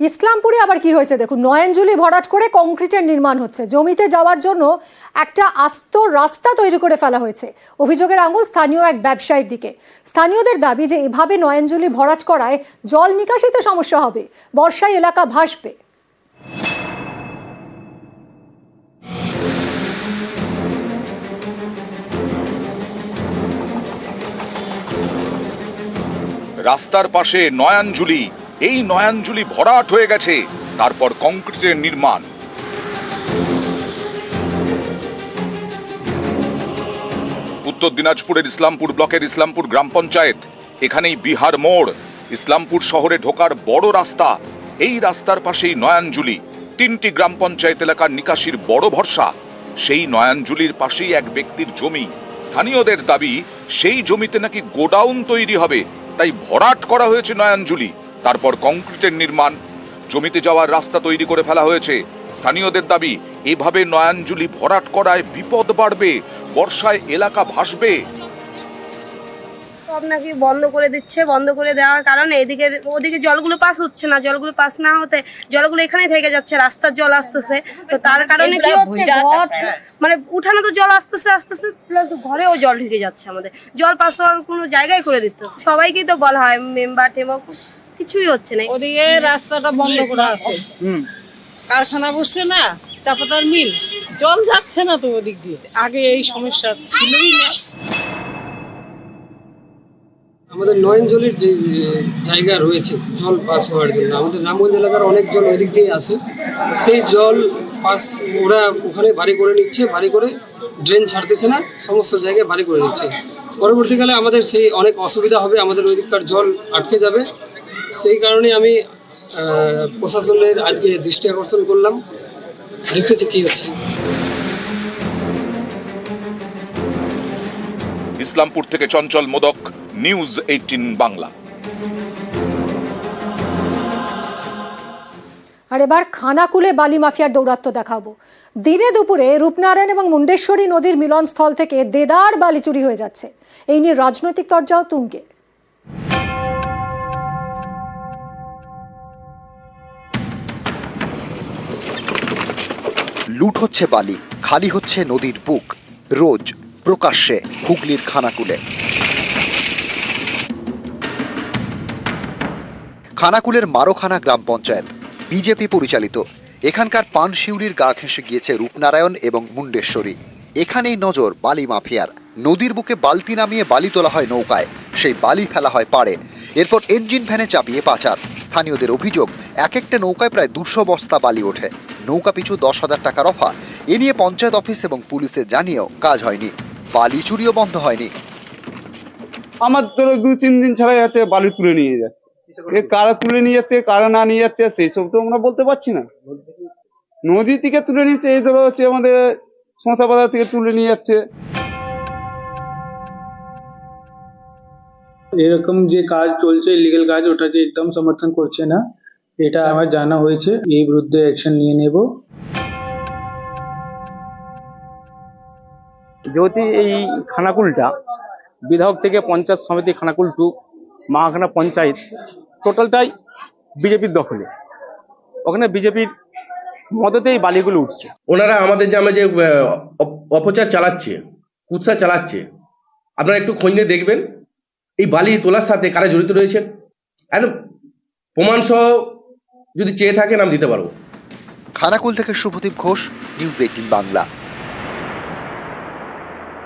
ইসলামপুরে আবার কি হয়েছে দেখুন, নয়নজুলি ভরাট করে কংক্রিটের নির্মাণ হচ্ছে। জমিতে যাওয়ার জন্য একটা আস্ত রাস্তা তৈরি করে ফেলা হয়েছে। অভিযোগের আঙুল স্থানীয় এক ব্যবসায়ীর দিকে। স্থানীয়দের দাবি যে এভাবে নয়নজুলি ভরাট করায় জল নিকাশিতে সমস্যা হবে। বর্ষায় এলাকা ভাসবে। রাস্তার পাশে নয়াঞ্জুলি এই নয়াঞ্জলি ভরাট হয়ে গেছে, তারপর কংক্রিটের নির্মাণ। উত্তর দিনাজপুরের ইসলামপুর ব্লকের ইসলামপুর গ্রাম পঞ্চায়েত, এখানেই বিহার মোড়। ইসলামপুর শহরে ঢোকার বড় রাস্তা, এই রাস্তার পাশেই নয়াঞ্জুলি। তিনটি গ্রাম পঞ্চায়েত এলাকার নিকাশির বড় ভরসা, সেই নয়াঞ্জুলির পাশেই এক ব্যক্তির জমি। স্থানীয়দের দাবি, সেই জমিতে নাকি গোডাউন তৈরি হবে, তাই ভরাট করা হয়েছে নয়াঞ্জুলি। তারপর কংক্রিটের নির্মাণ জমিতে যাওয়ার রাস্তা তৈরি করে ফেলা হয়েছে। স্থানীয়দের দাবি এভাবে নয়াঞ্জুলি ভরাট করায় বিপদ বাড়বে বর্ষায় এলাকা ভাসবে। সব নাকি বন্ধ করে দিচ্ছে বন্ধ করে দেওয়ার কারণে এদিকে ওদিকে জলগুলো পাস হচ্ছে না জলগুলো পাস না হতে জলগুলো এখানেই থেকে যাচ্ছে রাস্তার জল আসতেছে। তো তার কারণে কি হচ্ছে ঘর মানে উঠানো তো জল আসতেছে আসতেছে প্লাস ঘরেও জল ঢুকে যাচ্ছে আমাদের। জল পাস হওয়ার কোনো জায়গায় করে দিতে সবাইকেই তো বলা হয় মেম্বার টেম্বার কিছুই হচ্ছে না। ওদিকে রাস্তাটা বন্ধ করা আছে। কারখানা বসছে না চাপাতার মিল। জল যাচ্ছে না তো ওদিক দিয়ে। আগে এই সমস্যা ছিলই না। আমাদের নয়নজলির যে যে জায়গা রয়েছে জল পাস হওয়ার জন্য আমাদের রামগঞ্জ এলাকার অনেক জল এদিক দিয়ে আসে সেই জল পাস ওরা ওখানে ভারী করে নিচ্ছে ভারী করে ড্রেন ছাড়তেছে না সমস্ত জায়গায় ভারী করে নিচ্ছে। পরবর্তীকালে আমাদের সেই অনেক অসুবিধা হবে আমাদের ওইদিককার জল আটকে যাবে। সেই কারণে আমি প্রশাসনের আজকে দৃষ্টি আকর্ষণ করলাম। দেখতেছি কি হচ্ছে। ইসলামপুর থেকে চঞ্চল মোদক নিউজ এইটিন বাংলা। আর এবার খানাকুলে বালি মাফিয়ার দৌরাত্ম্য দেখাবো। দিনে দুপুরে রূপনারায়ণ এবং মুন্ডেশ্বরী নদীর মিলনস্থল থেকে দেদার বালি চুরি হয়ে যাচ্ছে। এই নিয়ে রাজনৈতিক তরজাও তুঙ্গে। লুট হচ্ছে বালি, খালি হচ্ছে নদীর বুক। রোজ প্রকাশ্যে হুগলির খানাকুলে। খানাকুলের মারোখানা গ্রাম পঞ্চায়েত, বিজেপি পরিচালিত। এখানকার পান শিউরির গা ঘেঁষে গিয়েছে রূপনারায়ণ এবং মুন্ডেশ্বরী। এখানেই নজর বালি মাফিয়ার। নদীর বুকে বালতি নামিয়ে বালি তোলা হয় নৌকায়। সেই বালি ফেলা হয় পাড়ে। এরপর ইঞ্জিন ভ্যানে চাপিয়ে পাচার। স্থানীয়দের অভিযোগ এক একটা নৌকায় প্রায় দুশো বস্তা বালি ওঠে। নৌকা পিছু দশ হাজার টাকার অফার। এ নিয়ে পঞ্চায়েত অফিস এবং পুলিশে জানিয়েও কাজ হয়নি। বালি চুরিও বন্ধ হয়নি। আমার ধরো দু তিন দিন ছাড়া যাচ্ছে বালি তুলে নিয়ে যাচ্ছে। এ কারা তুলে নিয়ে যাচ্ছে কারা না নিয়ে যাচ্ছে সেই সব তো আমরা বলতে পারছি না। নদী থেকে তুলে নিচ্ছে এই ধরো হচ্ছে আমাদের শশা বাজার থেকে তুলে নিয়ে যাচ্ছে। এরকম যে কাজ চলছে ইলিগাল কাজ ওটাকে একদম সমর্থন করছে না। এটা আমার জানা হয়েছে। এই বিরুদ্ধে অ্যাকশন নিয়ে নেব। যেহেতু এই খানাকুলটা বিধায়ক থেকে পঞ্চায়েত সমিতি খানাকুল টু মাখানা পঞ্চায়েত টোটালটাই বিজেপির দখলে। ওখানে বিজেপির মদতেই বালিগুলো উঠছে। ওনারা আমাদের যে আমরা যে অপ- অপচার চালাচ্ছে কুৎসা চালাচ্ছে আপনারা একটু খোঁজ নিয়ে দেখবেন। এই বালি তোলার সাথে কারা জড়িত রয়েছেন একদম প্রমাণ সহ যদি চেয়ে থাকেন আমি দিতে পারব। খানাকুল থেকে শুভদীপ ঘোষ নিউজ এইটিন বাংলা।